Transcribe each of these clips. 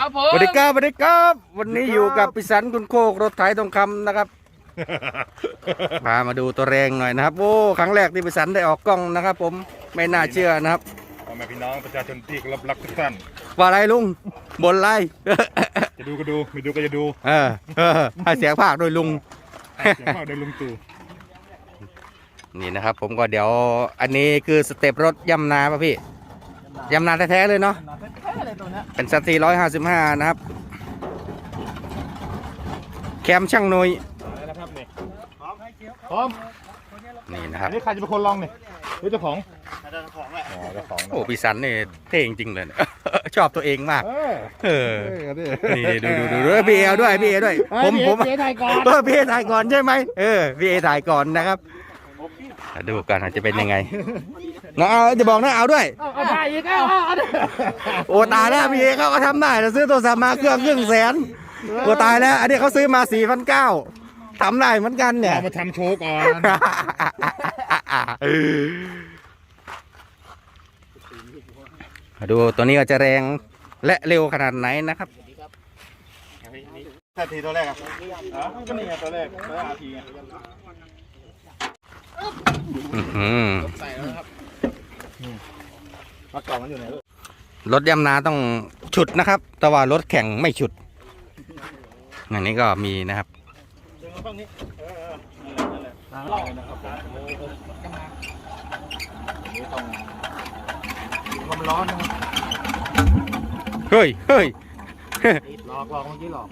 ครับผมสวัสดีครับสวัสดีครับ วันนี้อยู่กับพิสันคุณโคกรถไถทองคำนะครับ พามาดูตัวแรงหน่อยนะครับ โอ้ครั้งแรกที่พิสันได้ออกกล้องนะครับ ผมไม่น่าเชื่อนะครับ พ่อแม่พี่น้องประชาชนที่เคารพรักทุกท่าน ว่าอะไรลุงบนไรจะดูก็ดู ไม่ดูก็จะดูเออเออให้เสียงภาคโดยลุง เสียงภาคโดยลุงตู่นี่นะครับ ผมก็เดี๋ยวอันนี้คือสเต็ปรถย่ำนาป่ะพี่ย่ำนาแท้ๆเลยเนาะแท้ เลยตัวเนี้ยเป็นสตีร้อยห้าสิบห้านะครับ แคมช่างหนุยอะไรนะครับนี่พร้อมนี่นะคอัรับนนี้ใครจะเป็นคนลองเนี่ยหรือเจ้าของเจ้าของแหละอ๋อเจ้าของนะโอ้พิสันนี่เท่จริงๆเลยนะชอบตัวเองมากเออเออเออดินี่ดูดูดูดูพี่เอลด้วยพี่เอด้วย ผมผมเจ๊ถ่ายก่อนเออพี่เอถ่ายก่อนใช่ไหมเออพี่เอถ่ายก่อนนะครับ ดูกันอาจจะเป็นยังไงน้องเอาจะบอกนะเอาด้วยเอาได้อีกเอาเอาเอาโอ้ตายแล้วพี่เอเขาก็ทำได้นะซื้อโทรศัพท์มาเครื่องครึ่งแสนโอ้ตายแล้ว อันนี้เขาซื้อมาสี่พันเก้าทำได้เหมือนกันเนี่ยเอามาทำโชว์ก่อนมาดูตัวนี้ก็จะแรงและเร็วขนาดไหนนะครับนาทีตัวแรกอะอ๋อก็นี่ไงตัวแรกตัวแร กอาทีไงอื้อหือมาก่อนมันอยู่ไหนลูกรถยำนาต้องฉุดนะครับ แต่ว่ารถแข่งไม่ฉุดอันนี้ก็มีนะครับดึงมาฝั่งนี้เออนั่นแหละนั่นแหละนะครับนี่ต้องความร้อนนะเฮ้ยเฮ้ยหลอกหลอกเมื่อกี้หลอก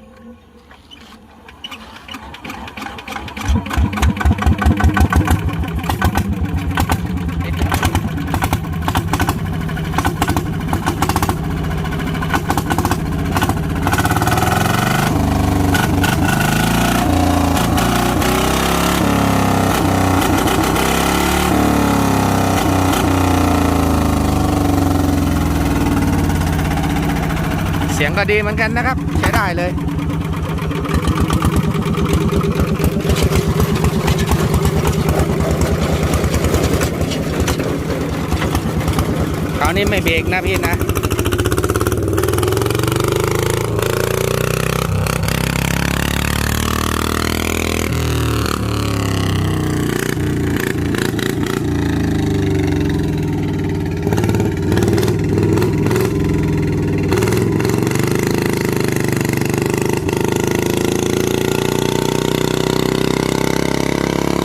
ก็ดีเหมือนกันนะครับ ใช้ได้เลยคราวนี้ไม่เบรกนะพี่นะ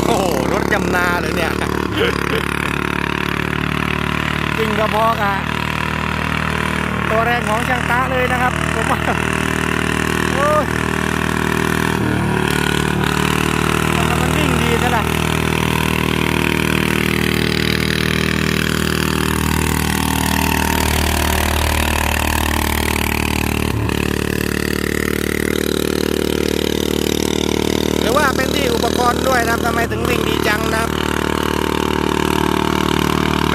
โอ้โห รถยำนาเลยเนี่ย จ ริงก็พอกอะตัวแรงของช่างตาเลยนะครับผมโอ้ยทำไมมันวิ่งดีซะล่ะหรือว่าเป็นที่อุปกรณ์ด้วยนะครับทำไมถึงวิ่งดีจังนะครับ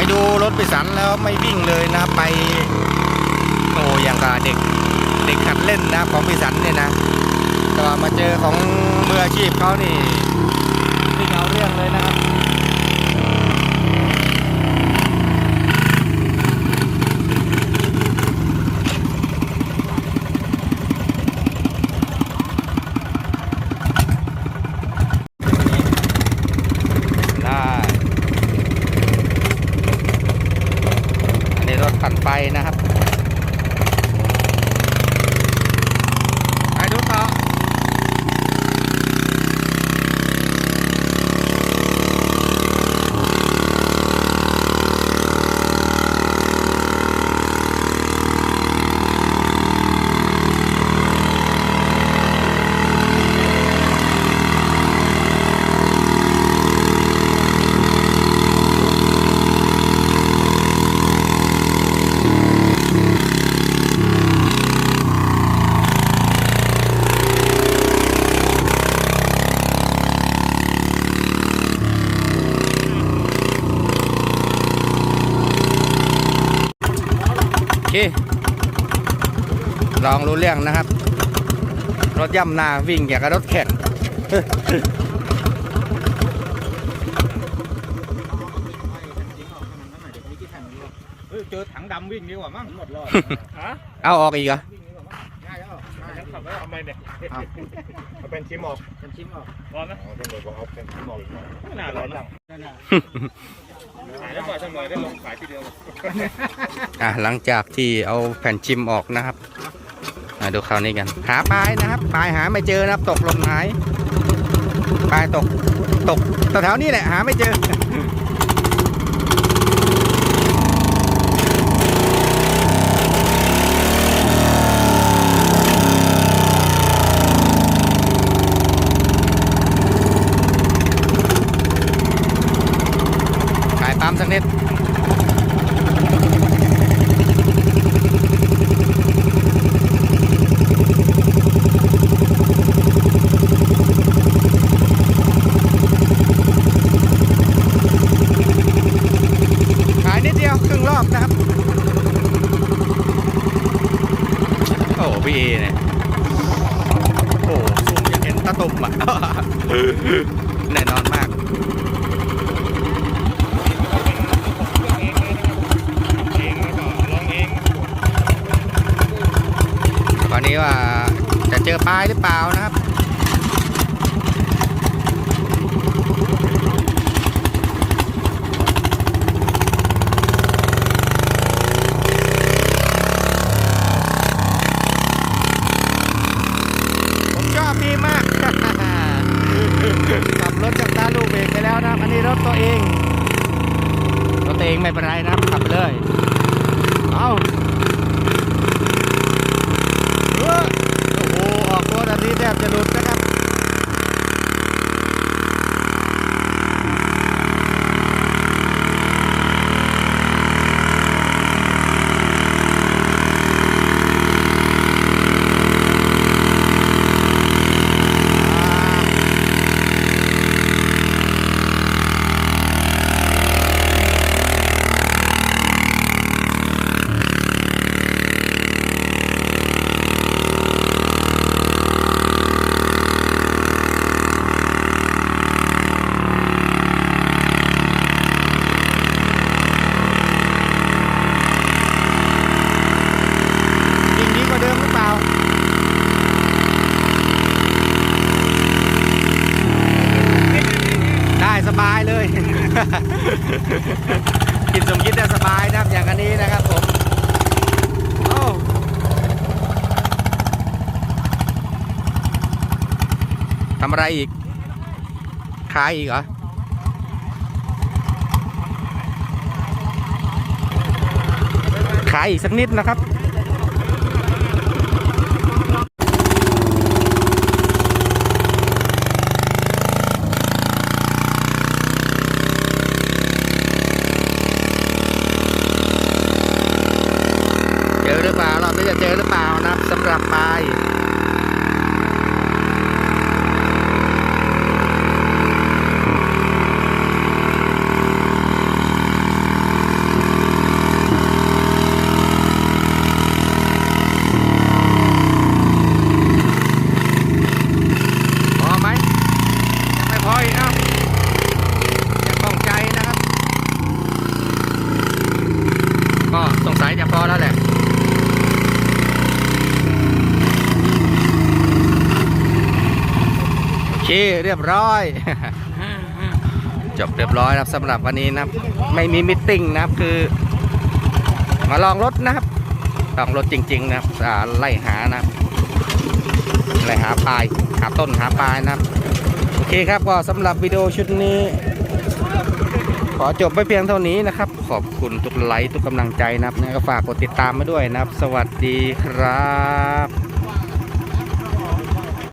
ไปดูรถไปสันแล้วไม่วิ่งเลยนะไปโอ้อย่างกับเด็กเด็กขัดเล่นนะของพิสันเนี่ยนะแต่ว่ามาเจอของมืออาชีพเขานี่วิ่งเอาเรื่องเลยนะครับ ได้ อันนี้รถปั่ นไฟนะครับ ไปดูต่อ โอ เค ลองรู้เรื่องนะครับ รถย่ำนาวิ่งอย่างกับรถแข่งเฮ้ยเจอถังดำวิ่งดีกว่ามั้งหมดรอดฮะเอาออกอีกเหรอแล้วเอาไปเนี่ยเอาเป็นชิมออกเป็นชิมออกร้อนไหมอ๋อตำรวจบอกเอาเป็นชิมออกอีกหน่อยไม่น่าร้อนหรอกนั่นน่ะ ขายได้บ่อยจังเลยได้ลงขายทีเดียวอะหลังจากที่เอาแผ่นชิมออกนะครับมาดูคราวนี้กัน หาปลายนะครับปลายหาไม่เจอนะครับ ตกลงหายปลายตกตกแถวๆนี้แหละหาไม่เจอ ขายปั๊มสักนิด ขายนิดเดียวครึ่งรอบนะครับ โอ้โหพี่เอเนี่ย โอ้โหซูมยังเห็นตะตุ่มอะ แน่นอนมาก เองแล้วก็ลองเอง ตอนนี้ว่าจะเจอปลายหรือ เปล่านะครับ ผมชอบดีมาก ขับรถจากตาลูกเบรกไปแล้วนะครับ อันนี้รถตัวเอง รถตัวเองไม่เป็นไรนะครับ ขับไปเลย เอาเออโอ้โห ออกตัวแบบนี้แทบจะหลุดนะครับ ยิ่งดีกว่าเดิมหรือเปล่า ได้สบายเลย กินสมคิดได้สบายนะครับอย่างอันนี้นะครับผมโอ้ทำอะไรอีก ขายอีกเหรอขายอีกสักนิดนะครับ อหรือเปล่าเราไม่จะเจอหรือเปล่านะครับสำหรับปลายพอไหมยังไม่พออีกเอ้ายังคล่องใจนะครับ ก็สงสัยจะพอแล้วแหละ โอ เคเรียบร้อย จบเรียบร้อยนะครับสำหรับวันนี้นะไม่มีมิทติ้งนะครับคือ มาลองรถนะครับลองรถจริง ๆ นะครับไล่หานะครับไล่หาปลายหาต้นหาปลายนะครับโอเคครับก็สำหรับวิดีโอชุดนี้ ขอจบไปเพียงเท่านี้นะครับ ขอบคุณทุกไลค์ทุกกำลังใจนะครับก็ฝากกดติดตามมาด้วยนะครับ สวัสดีครับ